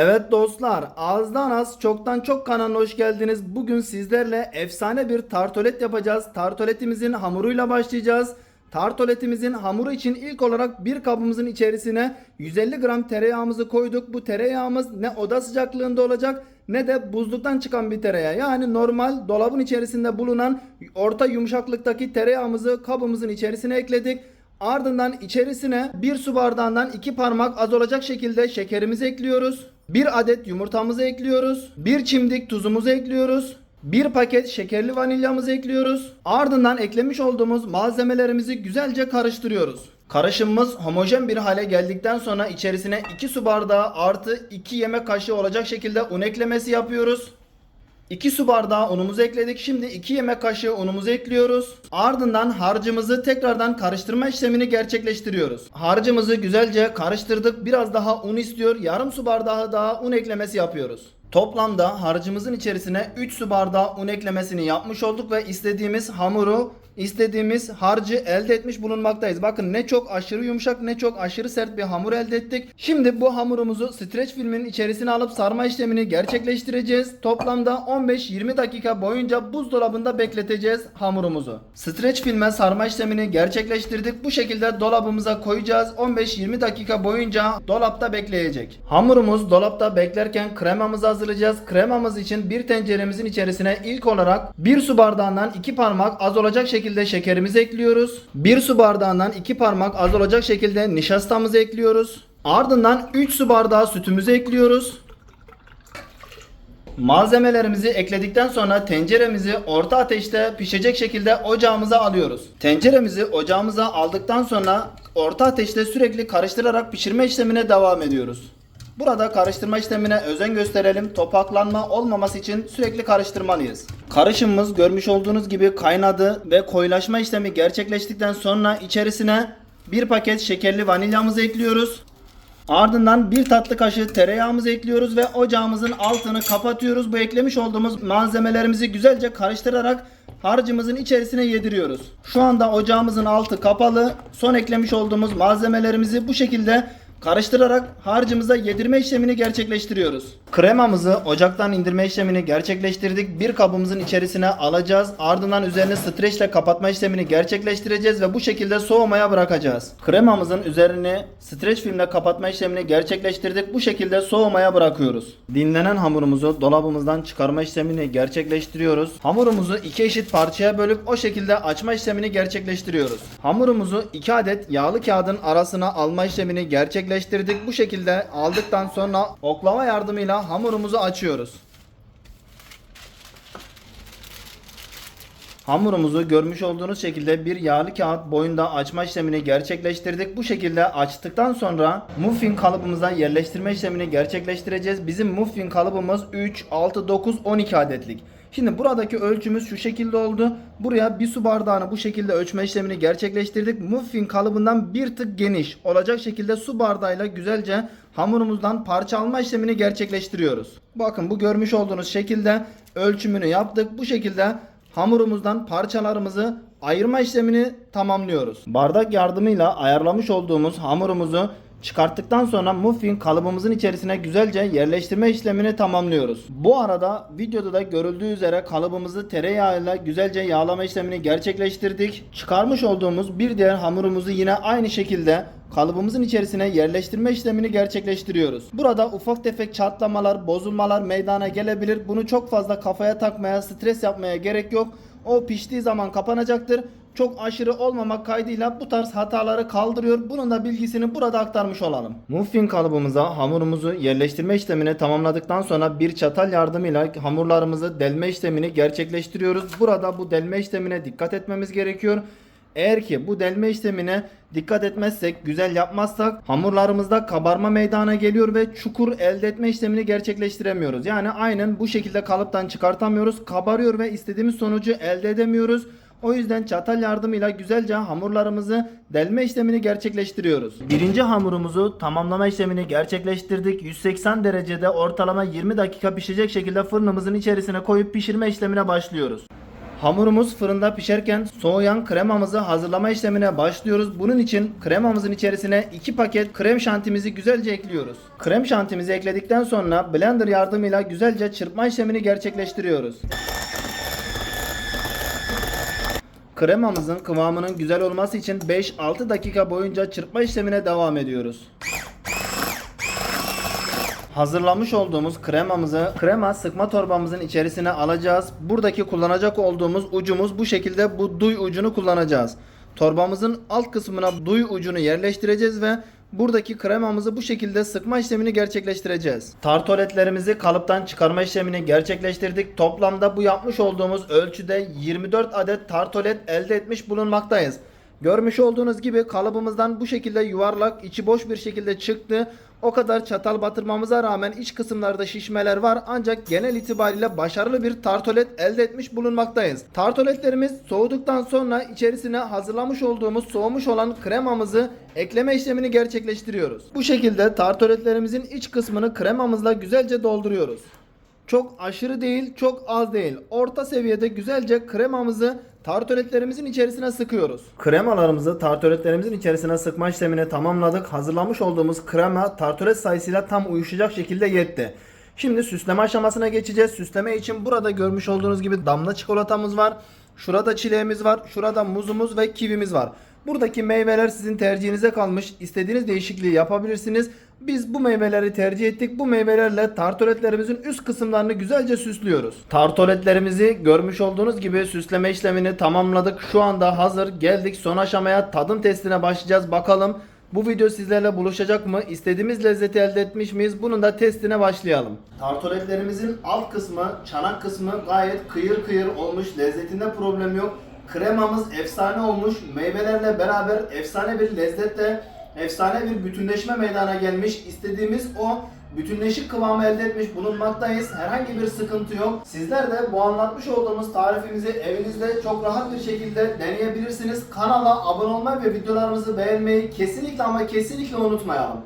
Evet dostlar, ağızdan az, çoktan çok kanalına hoş geldiniz. Bugün sizlerle efsane bir tartolet yapacağız. Tartoletimizin hamuruyla başlayacağız. Tartoletimizin hamuru için ilk olarak bir kabımızın içerisine 150 gram tereyağımızı koyduk. Bu tereyağımız ne oda sıcaklığında olacak ne de buzluktan çıkan bir tereyağı. Yani normal dolabın içerisinde bulunan orta yumuşaklıktaki tereyağımızı kabımızın içerisine ekledik. Ardından içerisine bir su bardağından iki parmak az olacak şekilde şekerimizi ekliyoruz. Bir adet yumurtamızı ekliyoruz. Bir çimdik tuzumuzu ekliyoruz. Bir paket şekerli vanilyamızı ekliyoruz. Ardından eklemiş olduğumuz malzemelerimizi güzelce karıştırıyoruz. Karışımımız homojen bir hale geldikten sonra içerisine 2 su bardağı artı 2 yemek kaşığı olacak şekilde un eklemesi yapıyoruz. 2 su bardağı unumuzu ekledik. Şimdi 2 yemek kaşığı unumuzu ekliyoruz. Ardından harcımızı tekrardan karıştırma işlemini gerçekleştiriyoruz. Harcımızı güzelce karıştırdık. Biraz daha un istiyor. Yarım su bardağı daha un eklemesi yapıyoruz. Toplamda harcımızın içerisine 3 su bardağı un eklemesini yapmış olduk ve istediğimiz hamuru istediğimiz harcı elde etmiş bulunmaktayız. Bakın ne çok aşırı yumuşak ne çok aşırı sert bir hamur elde ettik. Şimdi bu hamurumuzu streç filmin içerisine alıp sarma işlemini gerçekleştireceğiz. Toplamda 15-20 dakika boyunca buzdolabında bekleteceğiz hamurumuzu. Streç filme sarma işlemini gerçekleştirdik. Bu şekilde dolabımıza koyacağız. 15-20 dakika boyunca dolapta bekleyecek. Hamurumuz dolapta beklerken kremamızı hazırlayacağız. Kremamız için bir tenceremizin içerisine ilk olarak 1 su bardağından 2 parmak az olacak şekilde şekerimizi ekliyoruz. 1 su bardağından 2 parmak az olacak şekilde nişastamızı ekliyoruz. Ardından 3 su bardağı sütümüzü ekliyoruz. Malzemelerimizi ekledikten sonra tenceremizi orta ateşte pişecek şekilde ocağımıza alıyoruz. Tenceremizi ocağımıza aldıktan sonra orta ateşte sürekli karıştırarak pişirme işlemine devam ediyoruz. Burada karıştırma işlemine özen gösterelim. Topaklanma olmaması için sürekli karıştırmalıyız. Karışımımız görmüş olduğunuz gibi kaynadı ve koyulaşma işlemi gerçekleştikten sonra içerisine bir paket şekerli vanilyamızı ekliyoruz. Ardından bir tatlı kaşığı tereyağımızı ekliyoruz ve ocağımızın altını kapatıyoruz. Bu eklemiş olduğumuz malzemelerimizi güzelce karıştırarak harcımızın içerisine yediriyoruz. Şu anda ocağımızın altı kapalı. Son eklemiş olduğumuz malzemelerimizi bu şekilde karıştırarak harcımıza yedirme işlemini gerçekleştiriyoruz. Kremamızı ocaktan indirme işlemini gerçekleştirdik. Bir kabımızın içerisine alacağız. Ardından üzerine streçle kapatma işlemini gerçekleştireceğiz ve bu şekilde soğumaya bırakacağız. Kremamızın üzerini streç filmle kapatma işlemini gerçekleştirdik. Bu şekilde soğumaya bırakıyoruz. Dinlenen hamurumuzu dolabımızdan çıkarma işlemini gerçekleştiriyoruz. Hamurumuzu iki eşit parçaya bölüp o şekilde açma işlemini gerçekleştiriyoruz. Hamurumuzu iki adet yağlı kağıdın arasına alma işlemini gerçekleştirdik. Bu şekilde aldıktan sonra oklava yardımıyla hamurumuzu açıyoruz. Hamurumuzu görmüş olduğunuz şekilde bir yağlı kağıt boyunda açma işlemini gerçekleştirdik. Bu şekilde açtıktan sonra muffin kalıbımıza yerleştirme işlemini gerçekleştireceğiz. Bizim muffin kalıbımız 3, 6, 9, 12 adetlik. Şimdi buradaki ölçümüz şu şekilde oldu. Buraya bir su bardağını bu şekilde ölçme işlemini gerçekleştirdik. Muffin kalıbından bir tık geniş olacak şekilde su bardağıyla güzelce hamurumuzdan parça alma işlemini gerçekleştiriyoruz. Bakın bu görmüş olduğunuz şekilde ölçümünü yaptık. Bu şekilde hamurumuzdan parçalarımızı ayırma işlemini tamamlıyoruz. Bardak yardımıyla ayarlamış olduğumuz hamurumuzu çıkarttıktan sonra muffin kalıbımızın içerisine güzelce yerleştirme işlemini tamamlıyoruz. Bu arada videoda da görüldüğü üzere kalıbımızı tereyağıyla güzelce yağlama işlemini gerçekleştirdik. Çıkarmış olduğumuz bir diğer hamurumuzu yine aynı şekilde kalıbımızın içerisine yerleştirme işlemini gerçekleştiriyoruz. Burada ufak tefek çatlamalar, bozulmalar meydana gelebilir. Bunu çok fazla kafaya takmaya, stres yapmaya gerek yok. O piştiği zaman kapanacaktır. Çok aşırı olmamak kaydıyla bu tarz hataları kaldırıyor. Bunun da bilgisini burada aktarmış olalım. Muffin kalıbımıza hamurumuzu yerleştirme işlemini tamamladıktan sonra bir çatal yardımıyla hamurlarımızı delme işlemini gerçekleştiriyoruz. Burada bu delme işlemine dikkat etmemiz gerekiyor. Eğer ki bu delme işlemine dikkat etmezsek, güzel yapmazsak hamurlarımızda kabarma meydana geliyor ve çukur elde etme işlemini gerçekleştiremiyoruz. Yani aynen bu şekilde kalıptan çıkartamıyoruz. Kabarıyor ve istediğimiz sonucu elde edemiyoruz. O yüzden çatal yardımıyla güzelce hamurlarımızı delme işlemini gerçekleştiriyoruz. Birinci hamurumuzu tamamlama işlemini gerçekleştirdik. 180 derecede ortalama 20 dakika pişecek şekilde fırınımızın içerisine koyup pişirme işlemine başlıyoruz. Hamurumuz fırında pişerken soğuyan kremamızı hazırlama işlemine başlıyoruz. Bunun için kremamızın içerisine 2 paket krem şantimizi güzelce ekliyoruz. Krem şantimizi ekledikten sonra blender yardımıyla güzelce çırpma işlemini gerçekleştiriyoruz. Kremamızın kıvamının güzel olması için 5-6 dakika boyunca çırpma işlemine devam ediyoruz. Hazırlamış olduğumuz kremamızı krema sıkma torbamızın içerisine alacağız. Buradaki kullanacak olduğumuz ucumuz bu şekilde bu duy ucunu kullanacağız. Torbamızın alt kısmına duy ucunu yerleştireceğiz ve buradaki kremamızı bu şekilde sıkma işlemini gerçekleştireceğiz. Tartoletlerimizi kalıptan çıkarma işlemini gerçekleştirdik. Toplamda bu yapmış olduğumuz ölçüde 24 adet tartolet elde etmiş bulunmaktayız. Görmüş olduğunuz gibi kalıbımızdan bu şekilde yuvarlak, içi boş bir şekilde çıktı. O kadar çatal batırmamıza rağmen iç kısımlarda şişmeler var ancak genel itibariyle başarılı bir tartolet elde etmiş bulunmaktayız. Tartoletlerimiz soğuduktan sonra içerisine hazırlamış olduğumuz soğumuş olan kremamızı ekleme işlemini gerçekleştiriyoruz. Bu şekilde tartoletlerimizin iç kısmını kremamızla güzelce dolduruyoruz. Çok aşırı değil, çok az değil. Orta seviyede güzelce kremamızı tartoletlerimizin içerisine sıkıyoruz. Kremalarımızı tartoletlerimizin içerisine sıkma işlemini tamamladık. Hazırlamış olduğumuz krema tartolet sayısıyla tam uyuşacak şekilde yetti. Şimdi süsleme aşamasına geçeceğiz. Süsleme için burada görmüş olduğunuz gibi damla çikolatamız var. Şurada çileğimiz var. Şurada muzumuz ve kivimiz var. Buradaki meyveler sizin tercihinize kalmış. İstediğiniz değişikliği yapabilirsiniz. Biz bu meyveleri tercih ettik. Bu meyvelerle tartoletlerimizin üst kısımlarını güzelce süslüyoruz. Tartoletlerimizi görmüş olduğunuz gibi süsleme işlemini tamamladık. Şu anda hazır. Geldik son aşamaya tadım testine başlayacağız. Bakalım bu video sizlerle buluşacak mı? İstediğimiz lezzeti elde etmiş miyiz? Bunun da testine başlayalım. Tartoletlerimizin alt kısmı, çanak kısmı gayet kıyır kıyır olmuş. Lezzetinde problem yok. Kremamız efsane olmuş. Meyvelerle beraber efsane bir lezzetle efsane bir bütünleşme meydana gelmiş. İstediğimiz o bütünleşik kıvamı elde etmiş bulunmaktayız. Herhangi bir sıkıntı yok. Sizler de bu anlatmış olduğumuz tarifimizi evinizde çok rahat bir şekilde deneyebilirsiniz. Kanala abone olmayı ve videolarımızı beğenmeyi kesinlikle ama kesinlikle unutmayalım.